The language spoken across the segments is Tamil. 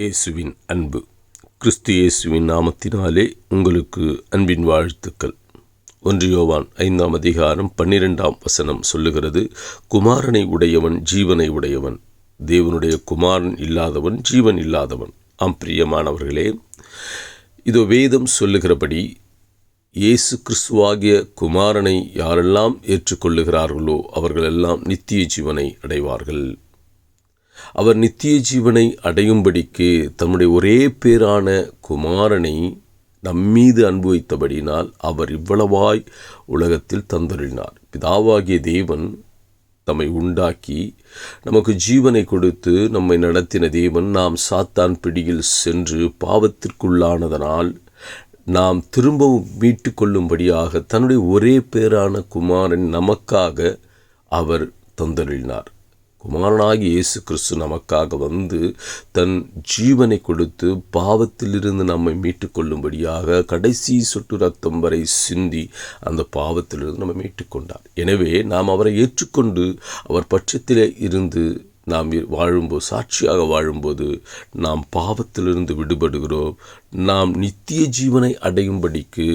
இயேசுவின் அன்பு. கிறிஸ்து இயேசுவின் நாமத்தினாலே உங்களுக்கு அன்பின் வாழ்த்துக்கள். ஒன்று யோவான் ஐந்தாம் அதிகாரம் பன்னிரெண்டாம் வசனம் சொல்லுகிறது குமாரனை உடையவன் ஜீவனை உடையவன் தேவனுடைய குமாரன் இல்லாதவன் ஜீவன் இல்லாதவன். ஆம் பிரியமானவர்களே இதோ வேதம் சொல்லுகிறபடி இயேசு கிறிஸ்துவாகிய குமாரனை யாரெல்லாம் ஏற்றுக்கொள்ளுகிறார்களோ அவர்களெல்லாம் நித்திய ஜீவனை அடைவார்கள். அவர் நித்திய ஜீவனை அடையும்படிக்கு தம்முடைய ஒரே பேரான குமாரனை நம்மீது அனுபவித்தபடினால் அவர் இவ்வளவாய் உலகத்தில் தந்தருளினார். பிதாவாகிய தேவன் தம்மை உண்டாக்கி நமக்கு ஜீவனை கொடுத்து நம்மை நடத்தின தேவன் நாம் சாத்தான் பிடியில் சென்று பாவத்திற்குள்ளானதனால் நாம் திரும்பவும் மீட்டு கொள்ளும்படியாக தன்னுடைய ஒரே பேரான குமாரன் நமக்காக அவர் தந்தருளினார். குமாரனாகி இயேசு கிறிஸ்து நமக்காக வந்து தன் ஜீவனை கொடுத்து பாவத்திலிருந்து நம்மை மீட்டு கொள்ளும்படியாக கடைசி சொட்டு ரத்தம் வரை சிந்தி அந்த பாவத்திலிருந்து நம்ம மீட்டுக்கொண்டார். எனவே நாம் அவரை ஏற்றுக்கொண்டு அவர் பட்சத்திலே இருந்து நாம் வாழும்போது சாட்சியாக வாழும்போது நாம் பாவத்திலிருந்து விடுபடுகிறோம். நாம் நித்திய ஜீவனை அடையும்படிக்கு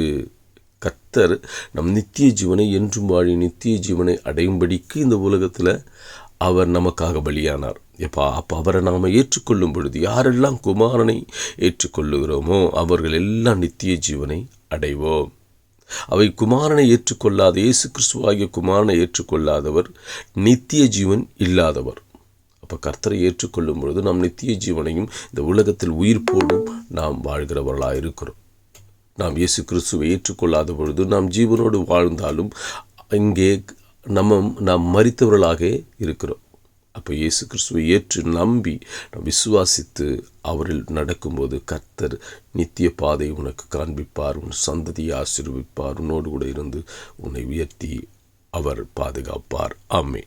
கர்த்தர் நம் நித்திய ஜீவனை என்றும் வாழி நித்திய ஜீவனை அடையும்படிக்கு இந்த உலகத்தில் அவர் நமக்காக பலியானார். எப்பா அப்போ அவரை நாம் ஏற்றுக்கொள்ளும் பொழுது யாரெல்லாம் குமாரனை ஏற்றுக்கொள்ளுகிறோமோ அவர்கள் எல்லாம் நித்திய ஜீவனை அடைவோம். அவை குமாரனை ஏற்றுக்கொள்ளாத இயேசு கிறிஸ்துவாகிய குமாரனை ஏற்றுக்கொள்ளாதவர் நித்திய ஜீவன் இல்லாதவர். அப்போ கர்த்தரை ஏற்றுக்கொள்ளும் பொழுது நாம் நித்திய ஜீவனையும் இந்த உலகத்தில் உயிர் போடும் நாம் வாழ்கிறவர்களாக இருக்கிறோம். நாம் இயேசு கிறிஸ்துவை ஏற்றுக்கொள்ளாத பொழுது நாம் ஜீவனோடு வாழ்ந்தாலும் இங்கே நம்ம நாம் மறித்தவர்களாக இருக்கிறோம். அப்போ இயேசு கிறிஸ்துவை ஏற்று நம்பி நாம் விசுவாசித்து அவரில் நடக்கும்போது கர்த்தர் நித்திய பாதை உனக்கு காண்பிப்பார் உன் சந்ததியை ஆசீர்விப்பார் உன்னோடு கூட இருந்து உன்னை உயர்த்தி அவர் பாதுகாப்பார். ஆமே